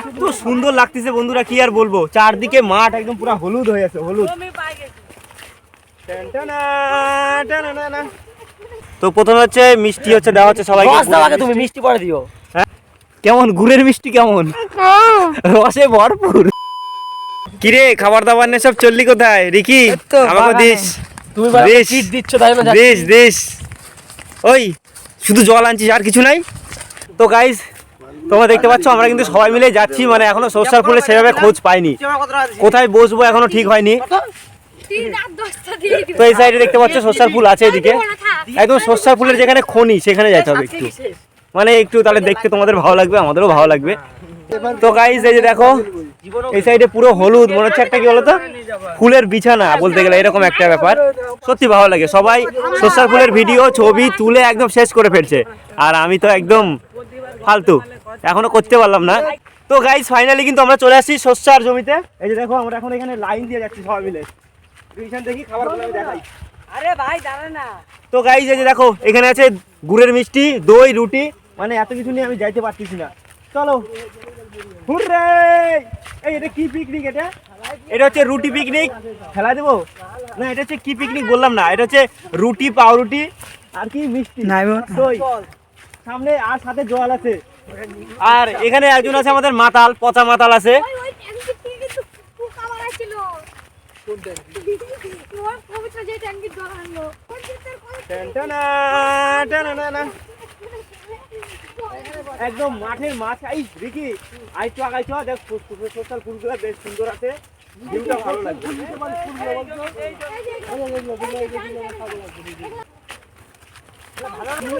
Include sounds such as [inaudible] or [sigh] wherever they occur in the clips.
এত সুন্দর লাগতেছে বন্ধুরা কি আর বলব? চারদিকে মাঠ একদম পুরো হলুদ হয়ে আছে হলুদ। তো প্রথমে হচ্ছে মিষ্টি হচ্ছে দেওয়া হচ্ছে সবাই রস দাও আগে তুমি মিষ্টি পরে দিও। কেমন? গুড়ের মিষ্টি কেমন? রসে ভরপুর। কিরে খাবার দাবার নিয়ে সব চললি কোথায়? রিকি আমাকে দিস। তুমি বেশ। দিচ্ছ তাই না দিস দিস ওই শুধু জল আনছিস আর কিছু নাই? তো গাইস তোমরা দেখতে পাচ্ছ, আমরা কিন্তু সবাই মিলে যাচ্ছি মানে এখনও সরষার ফুলে সেভাবে খোঁজ পাইনি। কোথায় বসবো এখনও ঠিক হয়নি। তো এই সাইডে দেখতে পাচ্ছ সরষার ফুল আছে এদিকে। একদম সরষার ফুলের যেখানে খনি, সেখানে যেতে হবে একটু। মানে একটু তাহলে দেখতে তোমাদের ভালো লাগবে, আমাদেরও ভালো লাগবে। তো গাইস এই যে দেখো, এই সাইডে পুরো হলুদ, মনে হচ্ছে একটা কি বলতো? ফুলের বিছানা বলতে গেলে, এরকম একটা ব্যাপার। সত্যি ভালো লাগে। সবাই সরষার ফুলের ভিডিও, ছবি তুলে একদম শেষ করে ফেলছে। আর আমি তো একদম ফালতু। এখনও করতে পারলাম না। তো গাইস ফাইনালি কিন্তু আমরা চলে আসছি সর্ষার জমিতে। এই যে দেখো আমরা এখন এখানে লাইন দিয়ে যাচ্ছি সবাই মিলে। দেখি খাবার দেখাই। আরে ভাই দাঁড়া না। তো গাইজ এই যে দেখো এখানে আছে গুড়ের মিষ্টি দই রুটি। মানে এত কিছু নিয়ে আমি যাইতে পারতেছি না। চলো। হুররে! এই এটা কি পিকনিক এটা? এটা হচ্ছে রুটি পিকনিক খেলা দেবো? না এটা হচ্ছে কি পিকনিক বললাম না। এটা হচ্ছে রুটি পাউরুটি আর কি মিষ্টি। দই। সামনে আর সাথে জল আছে। আর এখানে একজন আছে আমাদের মাতাল পচা মাতাল আছে। একদম মাঠের মাথায় রিকি আইছো আগাইছো দেখ সোশ্যাল ফুলগুলো বেশ সুন্দর আছে ভিউটা ভালো লাগবে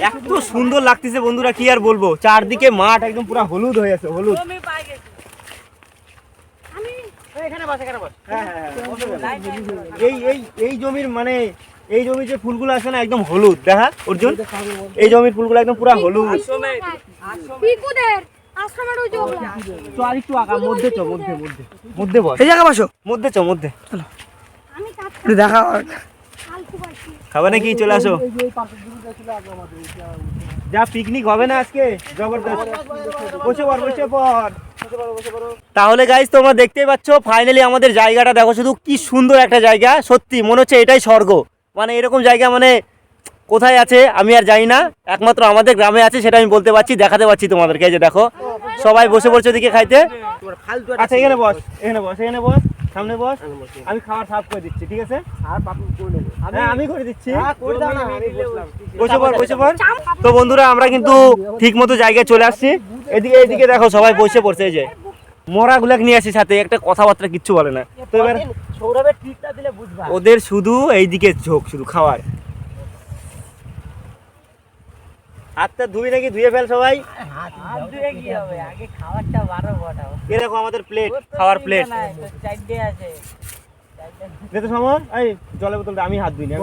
এত সুন্দর লাগতেছে বন্ধুরা কি আর বলব? চারদিকে মাঠ একদম পুরো হলুদ হয়ে আছে হলুদ। হ্যাঁ, হ্যাঁ, হ্যাঁ, এই এই এই জমির মানে এই জমির যে ফুলগুলো আছে না একদম হলুদ। দেখা অর্জুন? এই জমির ফুলগুলো একদম পুরো হলুদ। তো আর একটু আঁকা মধ্যে চ মধ্যে মধ্যে মধ্যে বস। এই জায়গা বসো। মধ্যে চ দেখা খাবে নাকি? চলে আসো। যা পিকনিক হবে না আজকে জবরদস্ত। বসে পর বসে পর তাহলে গাইজ তোমরা দেখতেই পাচ্ছ ফাইনালি আমাদের জায়গাটা দেখো শুধু কি সুন্দর একটা জায়গা। সত্যি মনে হচ্ছে এটাই স্বর্গ। মানে এরকম জায়গা মানে কোথায় আছে আমি আর জানি না। একমাত্র আমাদের গ্রামে আছে সেটা আমি বলতে পারছি দেখাতে পারছি তোমাদেরকে যে দেখো। সবাই বসে পড়ছে ওদিকে খাইতে। আচ্ছা এখানে বস এখানে বস এখানে বস সামনে বস। আমি খাবার সাফ করে দিচ্ছি ঠিক আছে? হ্যাঁ আমি করে দিচ্ছি। বসে পড় বসে পড়। তো বন্ধুরা আমরা কিন্তু ঠিক মতো জায়গায় চলে আসছি। এদিকে এদিকে দেখো সবাই বসে পড়ছে এই যে। মরা গুলাক নিয়ে আসি সাথে একটা কথাবার্তা কিচ্ছু বলে না। তো এবার ওদের শুধু এইদিকে ঝোঁক শুধু খাওয়ার। হাতটা ধুই নাকি ধুয়ে ফেল সবাই? হাত ধুয়ে কি হবে? আগে খাবারটা বারো বটাও এ দেখো আমাদের প্লেট খাওয়ার প্লেট দেখো সমর এই জলের বোতলটা আমি হাত ধুইনি আমি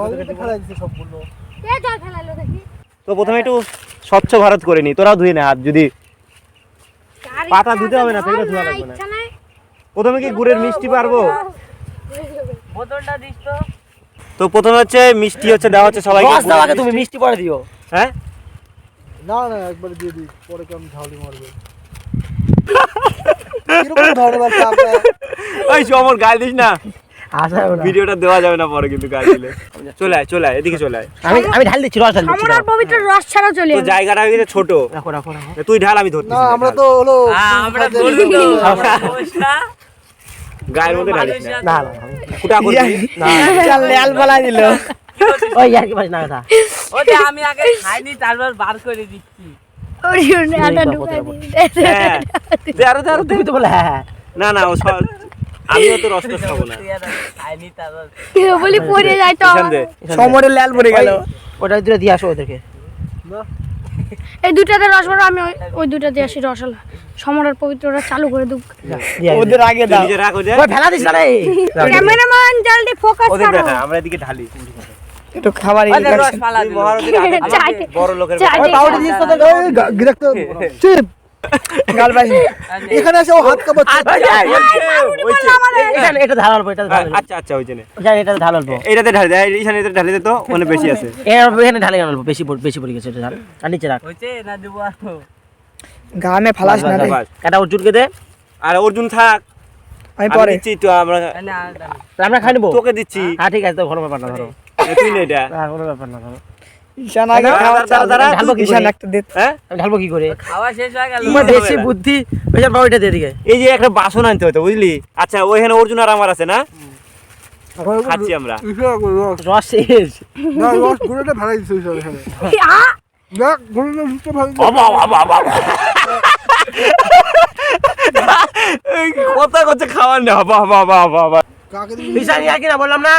তো প্রথমে একটু স্বচ্ছ ভারত করে নি তোরাও ধুয়ে নে হাত যদি পাতা ধুতে হবে না, সেগুলো ধোয়া লাগবে না। প্রথমে কি গুড়ের মিষ্টি পারব? বোতলটা দিস তো। তো প্রথমে হচ্ছে মিষ্টি হচ্ছে দেওয়া হচ্ছে সবাইকে। আগে তুমি মিষ্টি পরে দিও। হ্যাঁ? না না একবার দিয়ে দিই পরে কেমন ঝাউলি মারবে। কীরকম ধরনের বাচ্চা ওই সমর গায়ে দিস না। আশা ভিডিওটা দেওয়া যাবে না পরে কিন্তু গায়ে দিলে। চলে আয় চলে আয় এদিকে চলে আয়। আমি আমি ঢাল দিচ্ছি রস ঢাল দিচ্ছি আমার পবিত্র রস ছাড়া চলে তো জায়গাটা হয়ে ছোট। রাখো রাখো রাখো। তুই ঢাল আমি ধরতে না আমরা তো হলো আমরা গায়ের মধ্যে ঢালিস না। না না ফুটা করবি? না চাল লাল বলা দিল। [laughs] ওই আর কি না কথা ওটা আমি আগে খাইনি তারপর বার করে দিচ্ছি। হ্যাঁ। দে আরও আরও দে তো বলে হ্যাঁ না না ও সব আমিও তো রস [laughs] খাব না। আমি খাইনি তারপর বলি পড়ে যায় তো। এখান সমরের লাল পড়ে গেল। ওটা দিলে দিয়ে আসো ওদেরকে। এই দুটাতে রস আমি ওই- দুটা দিয়ে আসি রসালা সমরের পবিত্রটা চালু করে দুক। ওদের আগে তুই নিজে রাখ ওদের। ওই ফেলা দিস না রে। ক্যামেরাম্যান জলদি ফোকাস করো। আমরা এদিকে ঢালি। একটু খাবার। [laughs] বড় লোকের চিপ। গাল এখানে এসে ও হাত কাঁপাচ্ছে। এটা এটা এটা আচ্ছা এটা ঢালি দেয় ঢালি তো বেশি আছে। এখানে ঢালে অল্প বেশি বেশি পড়ে গেছে এটা ঢাল। আর নিচে রাখ। হয়েছে না দেবো গানে। কাটা অর্জুনকে দে। আর অর্জুন থাক। আমি পরে। দিচ্ছি তো আমরা খাই নেব? তোকে দিচ্ছি। হ্যাঁ ঠিক আছে তো কোনো ব্যাপার না ধরো। তুই নে এটা হ্যাঁ কোনো ব্যাপার না ধরো। ঈশান আগে খাওয়া দাওয়া দাঁড়া, ঢালবো কি ঈশান একটা দে। হ্যাঁ? ঢালবো কি করে? খাওয়া শেষ হয়ে গেল। তোমার হবে বুদ্ধি ওইসব বাবু এটা দিয়ে দিকে। এই যে একটা বাসন আনতে হতো বুঝলি? আচ্ছা ওইখানে অর্জুন আর আমার আছে না? খাচ্ছি আমরা। রস। শেষ। না রস গুঁড়োটা ভালো দিচ্ছে ঈশান না গুঁড়োটা দিতে ভালো বাবা, বাবা, বাবা। কথা করছে খাওয়ার না বাবা বাবা বাবা কাকে বিশাল আর কি না বললাম না?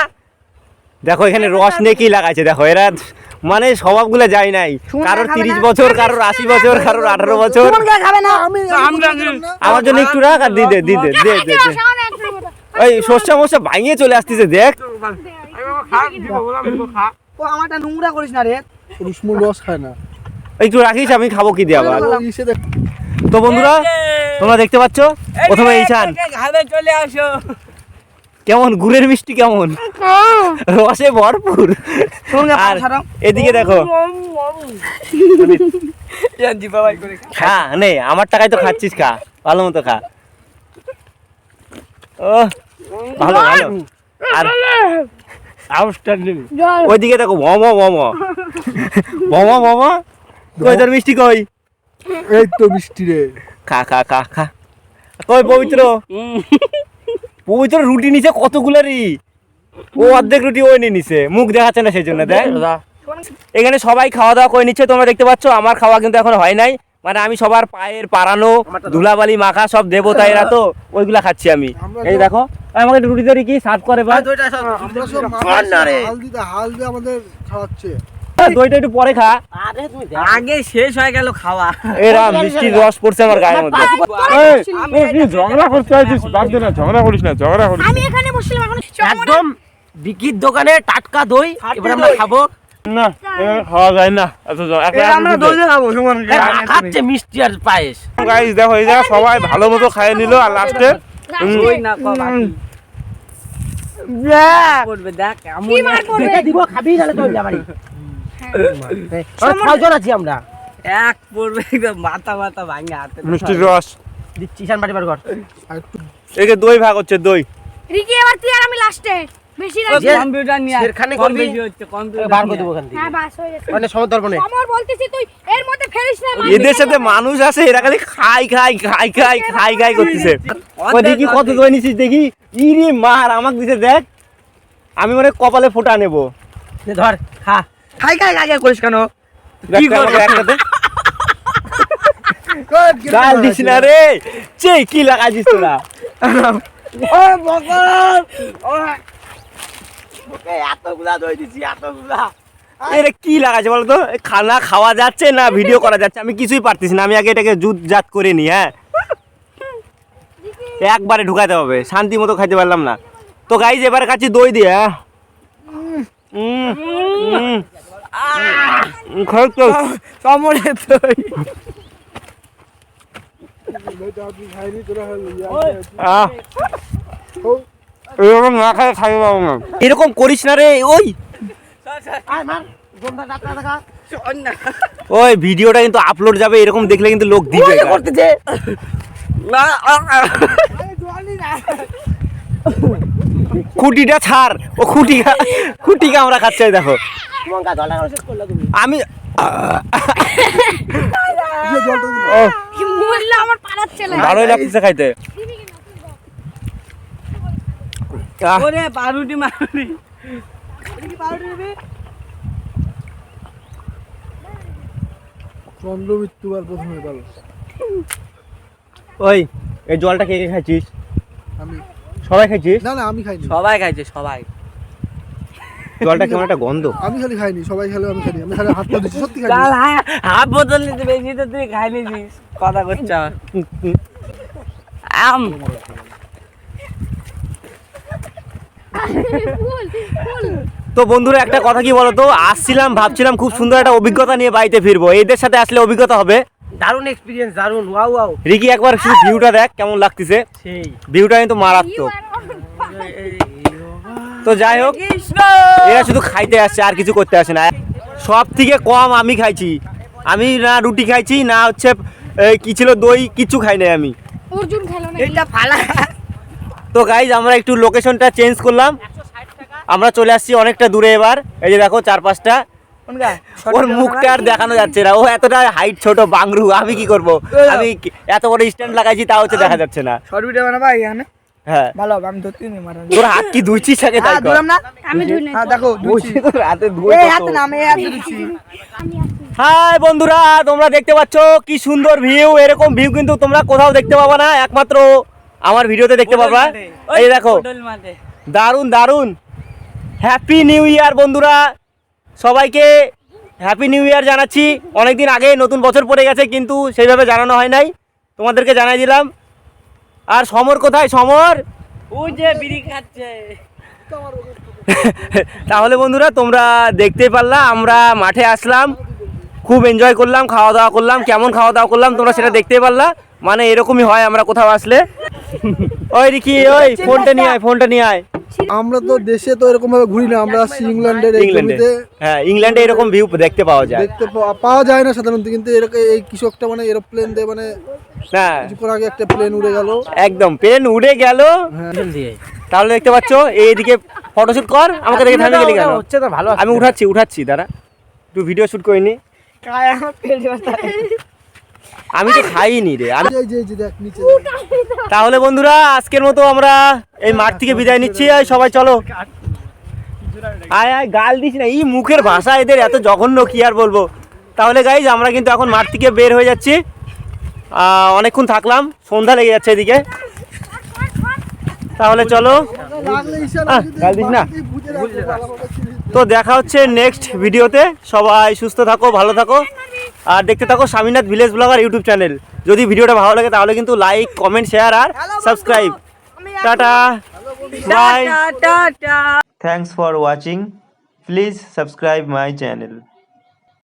দেখো এখানে রস নিয়ে কি লাগাইছে? দেখো এরা মানে স্বভাবগুলো যায় নাই। কারোর তিরিশ বছর কারোর আশি বছর কারোর আঠারো বছর। খাবে না। আমি আমার জন্য একটু রাখ আর দি দে দি দে দে দে দে। ওই সর্ষা মশা ভাঙিয়ে চলে আসতেছে দেখ। ও আমারটা নোংরা করিস না রে। রুসমুল রস খায় না। একটু রাখিস আমি খাব কি দিয়ে আবার? তো বন্ধুরা তোমরা দেখতে পাচ্ছ? প্রথমে ঘামে চলে আসো। কেমন? গুড়ের মিষ্টি কেমন? রসে ভরপুর। আর এদিকে দেখো। খা। নে আমার টাকায় তো খাচ্ছিস খা। ভালো মতো খা। ও ভালো ভালো। আর আউটস্ট্যান্ডিং ওইদিকে দেখো মম মম। মম মম। কই তোর মিষ্টি কই? এই তো মিষ্টি রে। খা খা খা খা। কই পবিত্র? পবিত্র রুটি নিচে কতগুলারই? ও অর্ধেক রুটি ওই নিয়ে নিছে। মুখ দেখাচ্ছে না সেই জন্য দেখ এখানে সবাই খাওয়া দাওয়া করে নিচ্ছে তোমরা দেখতে পাচ্ছ আমার খাওয়া কিন্তু এখন হয় নাই। মানে আমি সবার পায়ের পারানো ধুলাবালি মাখা সব দেবতা এরা তো ওইগুলা খাচ্ছি আমি। এই দেখো আমাকে রুটি ধরি কি? সার্ভ করে বা খাওয়ার না রে। হাল দিতে হাল দিয়ে আমাদের খাওয়াচ্ছে। দইটা একটু পরে খা। আগে শেষ হয়ে গেল খাওয়া। এরা মিষ্টির রস পড়ছে আমার গায়ের মধ্যে। ঝগড়া করতে আছিস বাদ দে না ঝগড়া করিস না ঝগড়া করিস আমি এখানে বসছিলাম এখন একদম বিকির দোকানে টাটকা দই এবার আমরা খাব। না খাওয়া যায় না। এত জ- এক লাখ আমরা রুটি খাব খাচ্ছে মিষ্টি আর পায়েস। Guys, দেখো এই জায়গা সবাই ভালো মতো খাইয়ে নিল আর লাস্টে না দেখ। দিব খাবি যাবারি ছয়জন আছি আমরা। এক পড়বে একদম মাথা মাথা ভাঙে হাতে। মিষ্টির রস। দিচ্ছি ঈশান বার কর। একে দই ভাগ হচ্ছে দই। রিকি এবার তুই আর আমি লাস্টে বেশি ও, কম্পিউটার নিয়ে আয়। কম বেশি হচ্ছে বার করে কম্পিউটার ওখান থেকে। হ্যাঁ বাস হয়ে গেছে। মানে সময় দর্পণে। আমার বলতেছি তুই এর মধ্যে ফেলিস না এদের সাথে মানুষ আছে এরা খালি খাই খাই খাই খাই খাই খাই করতেছে। ওই দেখি কত দই নিছিস দেখি। ইরে মার আমাকে দিছে দেখ। আমি মানে কপালে ফোঁটা নেব। নে ধর খা। খাই খাই আগে করিস কেন? [laughs] কি গাল দিস না রে। চে কি লাগাই দিস তোরা [laughs] এতগুলা দই দিছি এতগুলা। এরে কি লাগাচ্ছে বলতো? খানা খাওয়া যাচ্ছে না ভিডিও করা যাচ্ছে আমি কিছুই পারতেছি না আমি আগে এটাকে জুত জাত করে নি হ্যাঁ? একবারে ঢুকাতে হবে শান্তি মতো খাইতে পারলাম না। তো গাইজ এবার খাচ্ছি দই দিয়ে হ্যাঁ। উম, খাই তো। সমরে দই দইটা আপনি খাইনি, তোরা হলো, আহ, এরকম না খাই খাই পাবো না এরকম করিস না রে ওই। ওই ভিডিওটা কিন্তু আপলোড যাবে এরকম দেখলে কিন্তু লোক দিবে করতেছে না। খুঁটিটা ছাড়। ও খুঁটিকা খুঁটিকা আমরা খাচ্ছি দেখো। আমি ভালোই লাগতেছে খাইতে। ওরে মারুটি প্রথমে ওই এই জলটা কে কে খাইছিস? আমি। সবাই খাইছিস? না না আমি খাইনি। সবাই খাইছে সবাই। জলটা কেমন একটা গন্ধ। আমি খালি খাইনি সবাই খেলে আমি খাইনি। আমি খালি হাত পা দিচ্ছি সত্যি খাইনি কাল হ্যাঁ হাফ বোতল নিতে বেশি তো তুই খাই নিছিস কথা করছ। আম। ফুল ফুল তো বন্ধুরা একটা কথা কি বলতো? আসছিলাম ভাবছিলাম খুব সুন্দর একটা অভিজ্ঞতা নিয়ে বাড়িতে ফিরবো। এদের সাথে আসলে অভিজ্ঞতা হবে। দারুণ এক্সপিরিয়েন্স দারুণ ওয়াও ওয়াও রিকি একবার শুধু ভিউটা দেখ কেমন লাগতেছে? সেই। ভিউটা কিন্তু মারাত্মক। তো যাই হোক এরা শুধু খাইতে আসছে আর কিছু করতে আসে না। সব থেকে কম আমি খাইছি। আমি না রুটি খাইছি না হচ্ছে কি ছিল দই কিছু খাই নাই আমি। অর্জুন খেলো না এটা ফালা। তো গাইজ আমরা একটু লোকেশনটা চেঞ্জ করলাম। আমরা চলে আসছি অনেকটা দূরে এবার। এই যে দেখো চার পাঁচটা ওর মুখটা আর দেখানো যাচ্ছে না। ও এতটা হাইট ছোট বাংরু আমি কি করব? আমি এত বড় স্ট্যান্ড লাগাইছি তাও হচ্ছে দেখা যাচ্ছে না। শর্ট ভিডিও বানাবা এখানে? হ্যাঁ। ভালো আমি ধরতে নি মারা তোর হাত কি ধুইছিস আগে তাই হ্যাঁ কর। না? আমি ধুই নাই হ্যাঁ দেখো বলছি তোর হাতে ধুয়ে এই কত। হাতে নামে এই হাতে হাই বন্ধুরা তোমরা দেখতে পাচ্ছ কি সুন্দর ভিউ এরকম ভিউ কিন্তু তোমরা কোথাও দেখতে পাবা না একমাত্র আমার ভিডিওতে দেখতে পাবা। এই দেখো দারুণ দারুণ হ্যাপি নিউ ইয়ার বন্ধুরা। সবাইকে হ্যাপি নিউ ইয়ার জানাচ্ছি। অনেকদিন আগে নতুন বছর পড়ে গেছে কিন্তু সেইভাবে জানানো হয় নাই। তোমাদেরকে জানাই দিলাম। আর সমর কোথায়? সমর? যে বিড়ি খাচ্ছে। তাহলে বন্ধুরা তোমরা দেখতেই পারলা আমরা মাঠে আসলাম খুব এনজয় করলাম খাওয়া দাওয়া করলাম কেমন খাওয়া দাওয়া করলাম তোমরা সেটা দেখতে পারলা। মানে এরকমই হয় আমরা কোথাও আসলে। ওই রিকি ওই ফোনটা নিয়ে আয় ফোনটা নিয়ে আয়। আমরা তো দেশে তো এরকম ভাবে ঘুরি না আমরা আসছি ইংল্যান্ডের এই ইংল্যান্ডে। জমিতে। হ্যাঁ ইংল্যান্ডে এরকম ভিউ দেখতে পাওয়া যায়। দেখতে পাওয়া- যায় না সাধারণত কিন্তু এরকম এই কৃষকটা মানে এরোপ্লেন দিয়ে মানে না কিছুক্ষণ আগে একটা প্লেন উড়ে গেল। একদম প্লেন উড়ে গেল। তাহলে দেখতে পাচ্ছ এইদিকে ফটোশুট কর আমাকে দেখে থামে গেলি কেন হচ্ছে তো ভালো আমি উঠাচ্ছি উঠাচ্ছি দাঁড়া। একটু ভিডিও শুট করিনি। কায় পেট ব্যথা আমি তো খাইনি রে। তাহলে বন্ধুরা আজকের মতো আমরা এই মাঠ থেকে বিদায় নিচ্ছি। সবাই চলো। আয় আয় গাল দিস না। এই মুখের ভাষা এদের এত জঘন্য কি আর বলব? তাহলে গাইজ আমরা কিন্তু এখন মাঠ থেকে বের হয়ে যাচ্ছি। অনেকক্ষণ থাকলাম সন্ধ্যা লেগে যাচ্ছে এদিকে। তাহলে চলো। গাল দিস না। তো দেখা হচ্ছে নেক্সট ভিডিওতে সবাই সুস্থ থাকো ভালো থাকো। আর দেখতে থাকো Swaminath village blogger YouTube channel. যদি ভিডিওটা ভালো লাগে তাহলে কিন্তু like comment share R subscribe tata. Bye tata Thanks for watching please subscribe my channel.